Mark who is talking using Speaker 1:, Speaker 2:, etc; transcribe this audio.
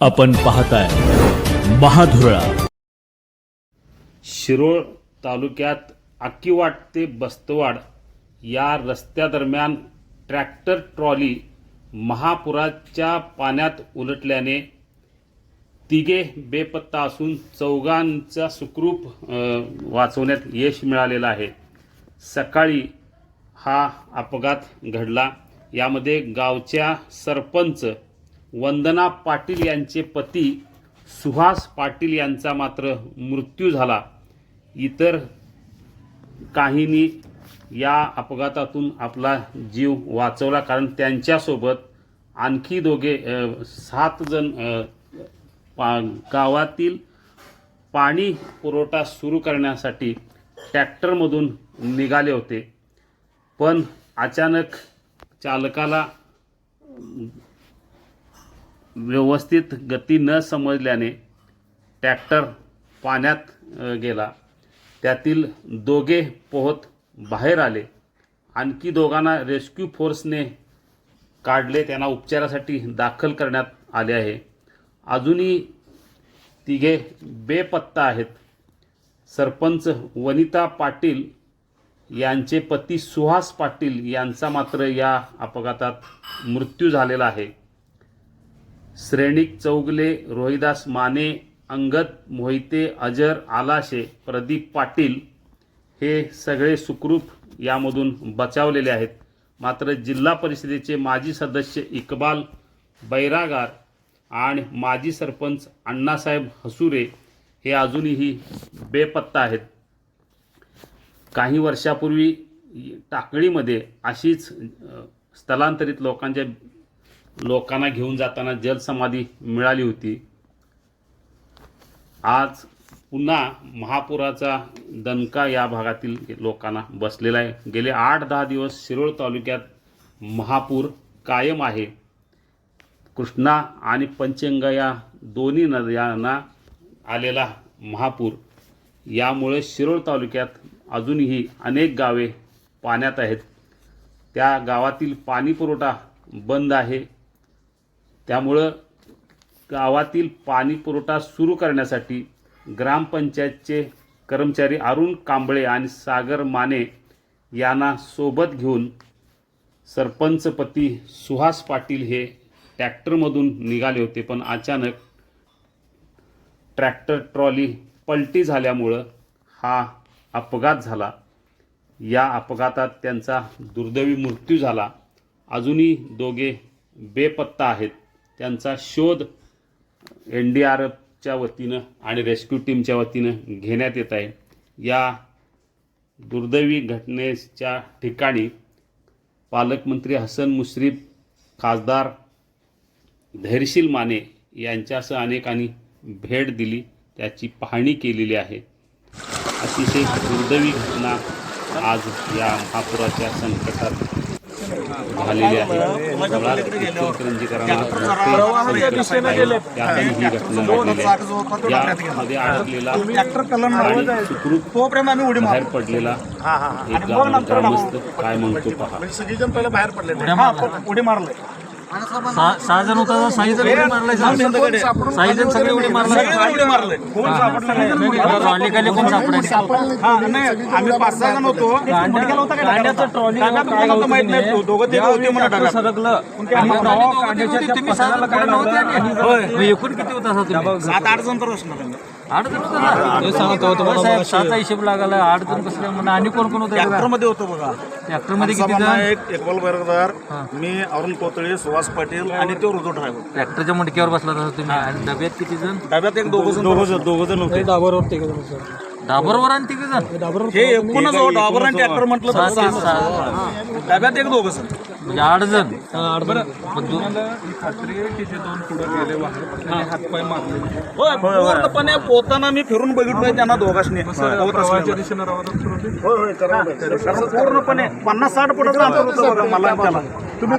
Speaker 1: आपण पाहताय महाधुरळा.
Speaker 2: शिरोळ तालुक्यात आक्कीवाट ते बस्तवाड या रस्त्यादरम्यान ट्रॅक्टर ट्रॉली महापुराच्या पाण्यात उलटल्याने तिघे बेपत्ता असून चौघांचा सुखरूप वाचवण्यात यश मिळालेलं आहे. सकाळी हा अपघात घडला. यामध्ये गावच्या सरपंच वंदना पाटील यांचे पती सुहास पाटील यांचा मात्र मृत्यू झाला. इतर काहींनी या अपघातातून आपला जीव वाचवला. कारण त्यांच्यासोबत आणखी दोघे सात जण पा गावातील पाणी पुरवठा सुरू करण्यासाठी ट्रॅक्टरमधून निघाले होते. पण अचानक चालकाला व्यवस्थित गती न समजल्याने टॅक्टर पाण्यात गेला. त्यातील दोघे पोहत बाहेर आले. आणखी दोघांना रेस्क्यू फोर्सने काढले. त्यांना उपचारासाठी दाखल करण्यात आले आहे. अजूनही तिघे बेपत्ता आहेत. सरपंच वनिता पाटील यांचे पती सुहास पाटील यांचा मात्र या अपघातात मृत्यू झालेला आहे. श्रेणिक चौगले रोहिदास माने अंगद मोहिते अजर आलाशे प्रदीप पाटील हे सगळे सुखरूप यामधून बचावलेले आहेत. मात्र जिल्हा परिषदेचे माजी सदस्य इकबाल बैरागार आणि माजी सरपंच अण्णासाहेब हसुरे हे अजूनही बेपत्ता आहेत. काही वर्षापूर्वी टाकळीमध्ये अशीच स्थलांतरित लोकांच्या लोकांना घेऊन जाताना जलसमाधी मिळाली होती. आज पुन्हा महापुराचा दणका या भागातील लोकांना बसलेला आहे. गेले आठ दहा दिवस शिरोळ तालुक्यात महापूर कायम आहे. कृष्णा आणि पंचगंगा या दोन्ही नद्यांना आलेला महापूर. यामुळे शिरोळ तालुक्यात अजूनही अनेक गावे पाण्यात आहेत. त्या गावातील पाणीपुरवठा बंद आहे. त्यामुळं गावातील पाणी पुरवठा सुरू करण्यासाठी ग्रामपंचायतचे कर्मचारी अरुण कांबळे आणि सागर माने यांना सोबत घेऊन सरपंचपती सुहास पाटील हे ट्रॅक्टरमधून निघाले होते. पण अचानक ट्रॅक्टर ट्रॉली पलटी झाल्यामुळं हा अपघात झाला. या अपघातात त्यांचा दुर्दैवी मृत्यू झाला. अजूनही दोघे बेपत्ता आहेत. त्यांचा शोध एन डी आर एफच्या वतीनं आणि रेस्क्यू टीमच्या वतीनं घेण्यात येत आहे. या दुर्दैवी घटनेच्या ठिकाणी पालकमंत्री हसन मुश्रीफ खासदार धैर्यशील माने यांच्यासह अनेकांनी भेट दिली. त्याची पाहणी केलेली आहे. अतिशय दुर्दैवी घटना आज या महापुराच्या संकटात झालेली आहे. बाहेर पडलेला काय म्हणतो पहा.
Speaker 3: सगळीजण पहिले बाहेर पडले हा, उडी मारले.
Speaker 4: सहा सहा जण होता सहा जण उडी मारलाय जण सगळे उडी मारलाय.
Speaker 3: मारले
Speaker 4: ट्रॉली खाली कोण
Speaker 3: आम्ही पाच सहा जण होतो.
Speaker 4: कांड्याचं ट्रॉली
Speaker 3: माहीत नाही. दोघं होते
Speaker 4: सरकलं एकूण किती होता
Speaker 3: सात आठ जण तर असणार आम्ही.
Speaker 4: आठ जण होता सांगतो साहेब सहाचा हिशोब लागला आठ जण कसले आणि कोण कोण होते
Speaker 3: होतो बघा.
Speaker 4: ट्रॅक्टरमध्ये किती जण?
Speaker 3: एक इक्बाल बैरगदार मी अरुण कोतळे सुहास पाटील आणि तो रुजो ड्रायव्हर
Speaker 4: ट्रॅक्टरच्या मडक्यावर बसला तसा तुम्ही. आणि डब्यात किती जण?
Speaker 3: डब्यात एक दोघं जण दोघं जण होते.
Speaker 4: डाबरवर आणि तिघे जण.
Speaker 3: हे एकूणच डाबर आणि ट्रॅक्टर म्हटलं तर
Speaker 4: ते
Speaker 3: सहा.
Speaker 4: सहा
Speaker 3: डब्यात एक दोघं जण
Speaker 4: म्हणजे आठ जण. मग दो-
Speaker 3: होय पूर्णपणे पोताना मी फिरून बघितलोय त्यांना दोघांनी होत असलेलं. होय, होय, करा. कारण पूर्णपणे पन्नास साठ फुटाचं अंतर होतं बघा मला आणि त्याला.
Speaker 4: तुम्ही